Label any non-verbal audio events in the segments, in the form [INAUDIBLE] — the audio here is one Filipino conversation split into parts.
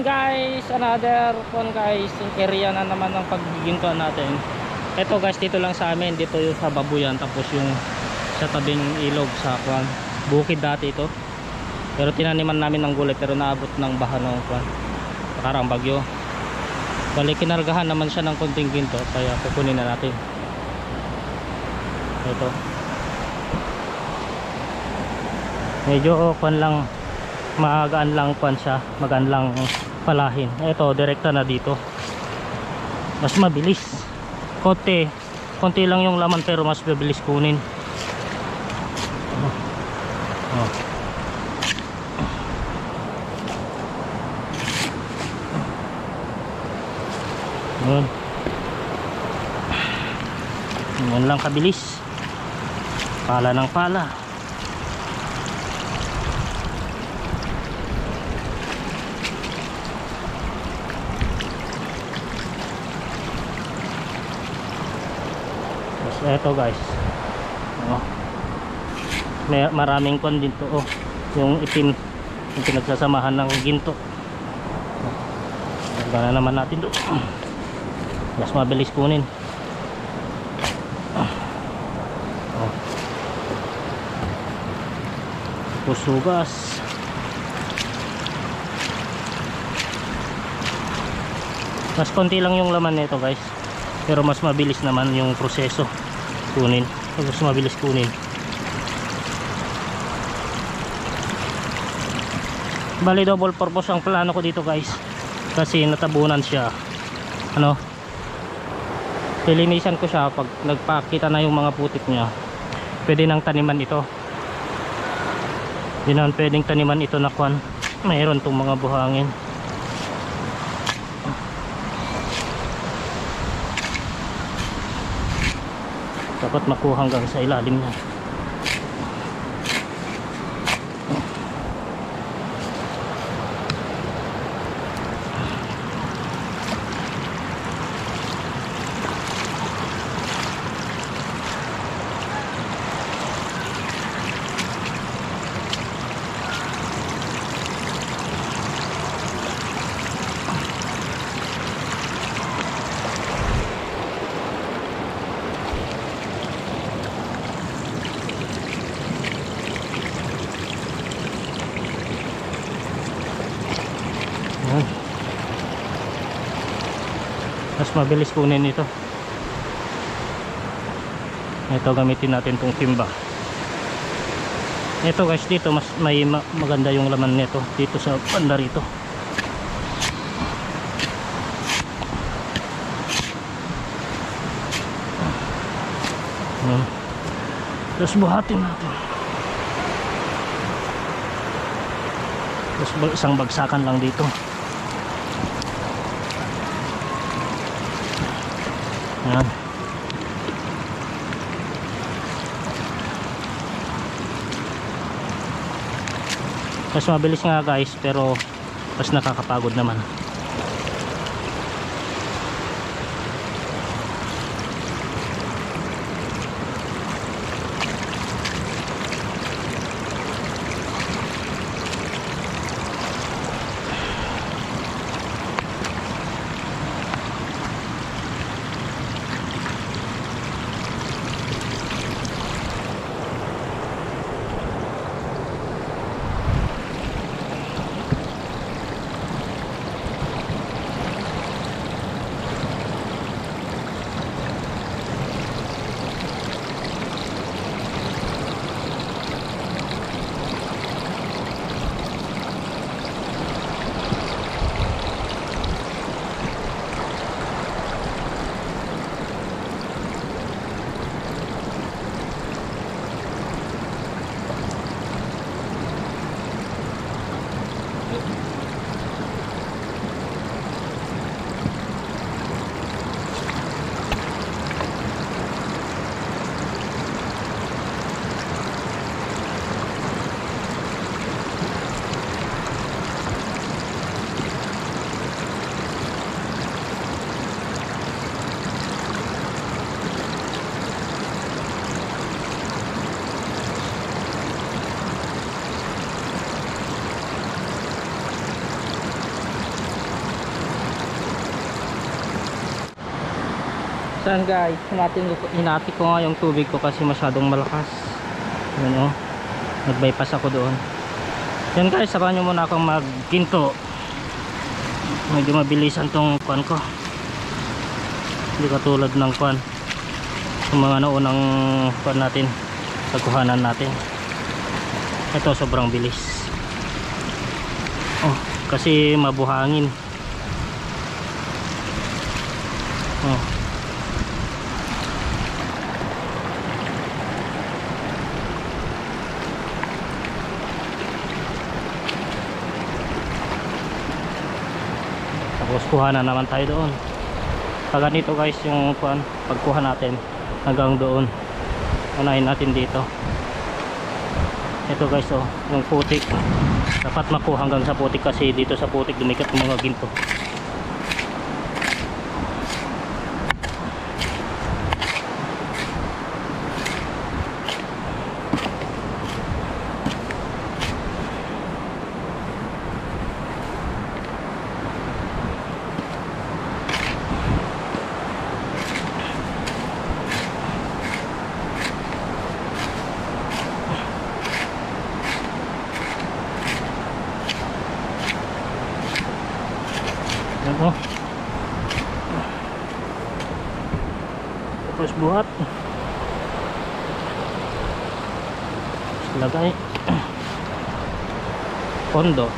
Guys, another one guys, area na naman ng paggigintuan natin. Ito guys, dito lang sa amin, dito yung sa Babuyan, tapos yung sa tabing ilog sa kwan. Bukid dati ito. Pero tinaniman namin ng gulay pero naabot ng baha ng kwan. Parang bagyo. Bali kinargahan naman siya ng konting ginto, kaya kukunin na natin. Ito. Medyo kwan lang magaan lang kwan siya magaan lang palahin ito direkta na dito mas mabilis konti konti lang yung laman pero mas mabilis kunin oh. Oh. Yun. Yan lang kabilis. Pala ng pala. Eto guys. Oh. May maraming kon dito oh. Yung itim yung pinagsasamahan ng ginto. Gana naman natin doon. Mas mabilis kunin. Oh. Pusugas. Mas konti lang yung laman nito guys. Pero mas mabilis naman yung proseso kunin. Mas mabilis kunin. Bali double purpose ang plano ko dito guys. Kasi natabunan siya. Ano? Lilinisan ko siya pag nagpakita na yung mga putik niya. Pwede nang taniman ito. Hindi naman pwedeng taniman ito na kwan. Mayroon tong mga buhangin. Dapat makuha hanggang sa ilalim niya mabilis kunin ito. Ito gamitin natin tong timba ito guys dito mas may ma- maganda yung laman nito dito sa banda rito. Yan. tapos buhatin natin. Tapos isang bagsakan lang dito yan mas mabilis nga guys pero mas nakakapagod naman Saan guys? Hinati, ko nga yung tubig ko kasi masyadong malakas. Yan oh. Nag-bypass ako doon. Yan guys, samahan nyo muna akong magginto. Medyo mabilisan tong kwan ko. Hindi katulad ng kwan. Yung mga naunang kwan natin. Pagkuhanan natin. Ito sobrang bilis. Oh, kasi mabuhangin. Kuha na naman tayo doon. Pag ganito guys yung pagkuha natin hanggang doon. Unahin natin dito. Ito guys oh, yung putik. Dapat makuha hanggang sa putik kasi dito sa putik dumikat yung mga ginto. Yan po. Tapos buhat. Tapos lagay. Pondo.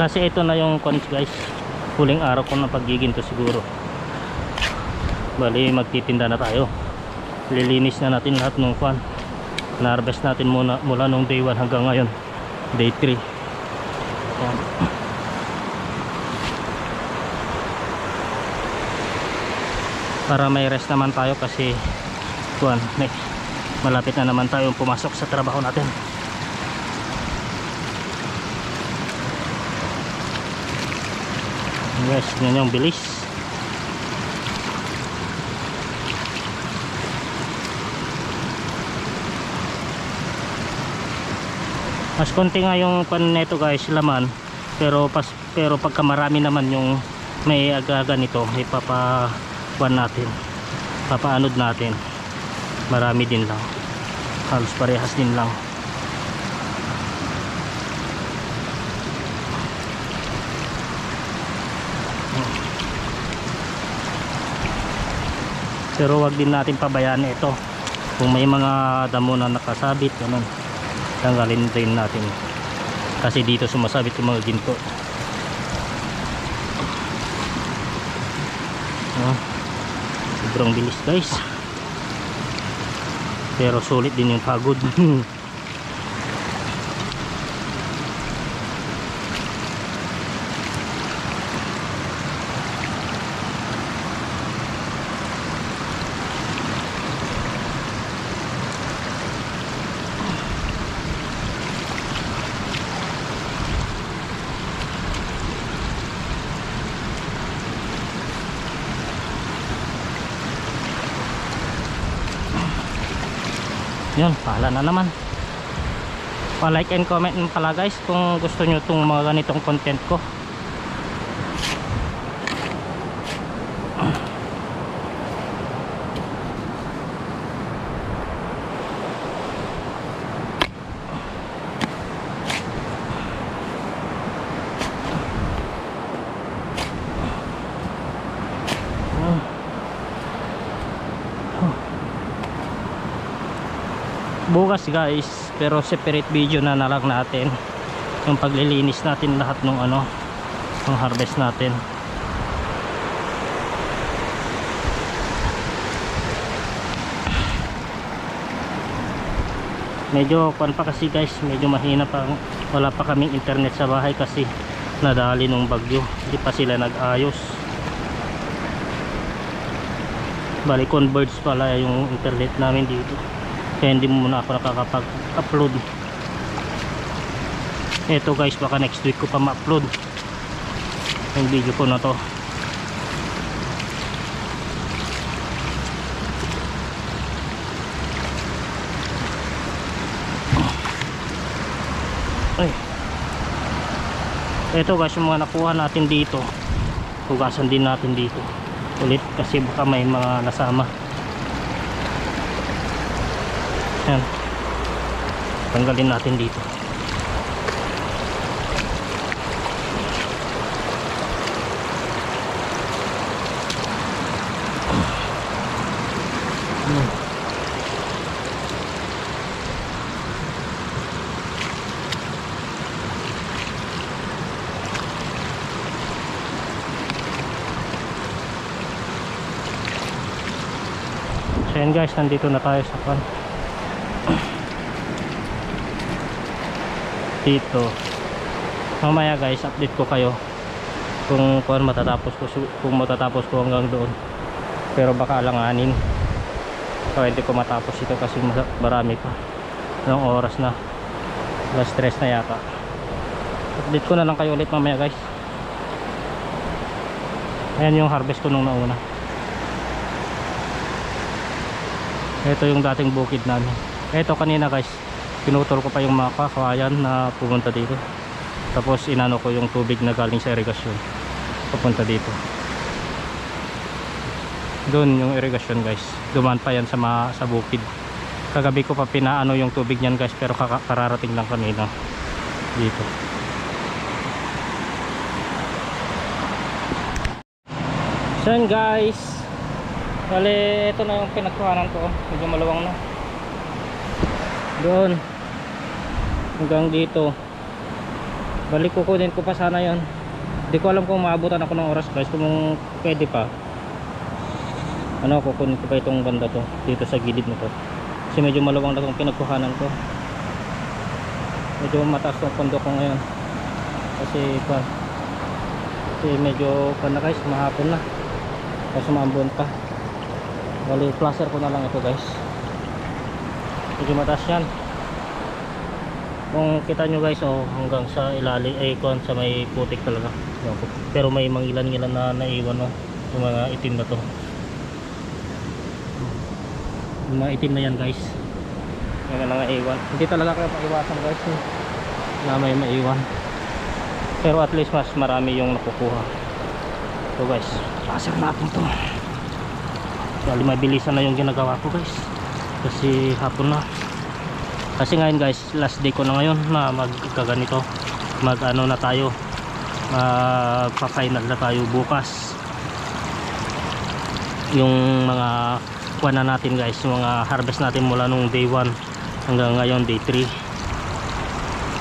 Kasi ito na yung cons guys. Huling araw ko na pagiginto siguro. Bali magtitinda na tayo. Lilinis na natin lahat ng kwan. Na-harvest natin muna mula nung day 1 hanggang ngayon day 3 Yan. para may rest naman tayo kasi tuwan, may, malapit na naman tayo pumasok sa trabaho natin. Guys yun yung bilis. Mas konti nga yung pan neto guys laman. Pero pas pero pagka marami naman yung may agaga nito ipapa pan natin. Papaanod natin. Marami din lang halos parehas din lang. Pero wag din natin pabayaan ito. Kung may mga damo na nakasabit ganun tanggalin din natin. Kasi dito sumasabit yung mga ginto. Oh, sobrang bilis guys pero sulit din yung pagod [LAUGHS] yun pala na naman. Pa like and comment pala guys kung gusto nyo itong mga ganitong content ko bukas guys. Pero separate video na na natin. Yung paglilinis natin lahat ng ano ng harvest natin. Medyo pan pa kasi guys. Medyo mahina pa. Wala pa kaming internet sa bahay kasi nadali nung bagyo. Hindi pa sila nag-ayos. Bali converge pala yung internet namin dito kaya hindi muna ako nakakapag-upload. Eto guys baka next week ko pa ma-upload yung video ko na to. Ay. Eto guys yung mga nakuha natin dito hugasan din natin dito ulit kasi baka may mga nasama yan tanggalin natin dito. So yan guys, nandito na tayo sa pan. Dito. Mamaya guys, update ko kayo kung kuan matatapos ko kung matatapos ko hanggang doon. Pero baka alanganin. Pwede ko matapos ito kasi ma- marami pa. Anong oras na? Alas 3 na yata. Update ko na lang kayo ulit mamaya guys. Ayan yung harvest ko nung nauna. Ito yung dating bukid namin. Ito kanina guys, pinutol ko pa yung mga kakawayan na pumunta dito. Tapos inano ko yung tubig na galing sa irigasyon. Papunta dito. Doon yung irigasyon guys. Dumaan pa yan sa, mga, sa bukid. Kagabi ko pa pinaano yung tubig niyan guys pero kararating lang kanina dito. So guys, Bale, ito na yung pinagkuhanan ko. Medyo maluwang na. Doon. Hanggang dito. Balik kukunin ko pa sana yon. Hindi ko alam kung maabutan ako ng oras guys. Kung pwede pa. Ano, kukunin ko pa itong banda to. Dito sa gilid na to. Kasi medyo maluwang na itong pinagkuhanan ko. Medyo mataas yung pondo ko ngayon. Kasi pa. Kasi medyo pa na guys. Mahapon na. Kasi maambon pa. Bali, placer ko na lang ito guys. Medyo mataas yan. Kung kita nyo guys, oh, hanggang sa ilalim, ay kuhan sa may putik talaga. Pero may mangilan-ngilan na naiwan, oh, yung mga itim na to. Yung mga itim na yan guys. Yung mga naiwan. Hindi talaga kayo pag-iwasan guys. Eh. Na may maiwan. Pero at least mas marami yung nakukuha. So guys, placer natin to. Bali mabilisan na yung ginagawa ko guys Kasi hapon na Kasi ngayon guys last day ko na ngayon na magkaganito. Mag ano na tayo. Magpa final na tayo bukas. Yung mga kuha na natin guys Yung mga harvest natin mula nung day 1 Hanggang ngayon day 3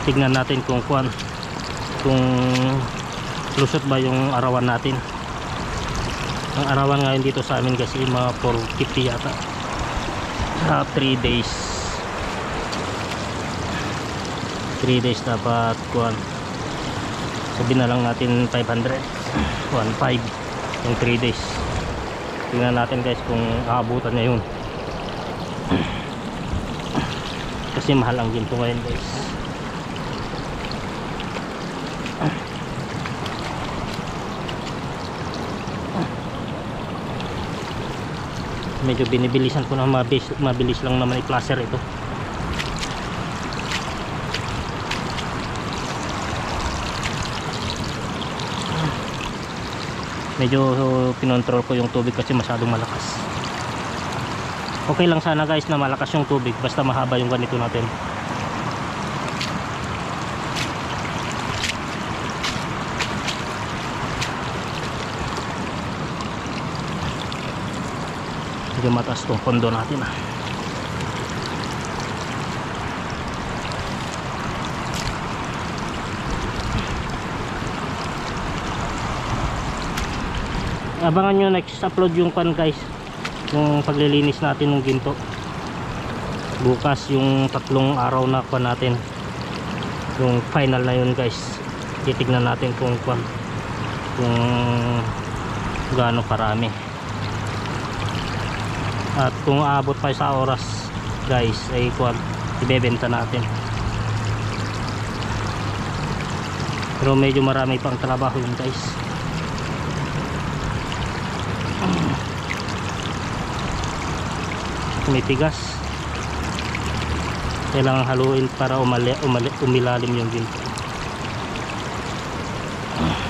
Tignan natin kung kuan Kung lusot ba yung arawan natin. Ang arawan ngayon dito sa amin kasi mga 450 yata. Sa 3 days 3 days dapat kuhan sabi na lang natin 500 1.5 yung 3 days. Tingnan natin guys kung aabutan niya yun. Kasi mahal ang ginto ngayon guys. Medyo binibilisan ko na mabilis, mabilis lang naman i-placer ito medyo pinontrol ko yung tubig kasi masyadong malakas. Okay lang sana guys na malakas yung tubig. Basta mahaba yung ganito natin. Medyo mataas tong pondo natin ah. Abangan nyo next upload yung pan guys. Yung paglilinis natin ng ginto. Bukas yung tatlong araw na pan natin. Yung final na yun guys. Titignan natin kung kung kung gaano karami. At kung aabot pa sa oras guys ay kuwag ibebenta natin. Pero medyo marami pang trabaho yun guys tumitigas. Kailangan haluin para umali, umali, umilalim yung ginto. Ah.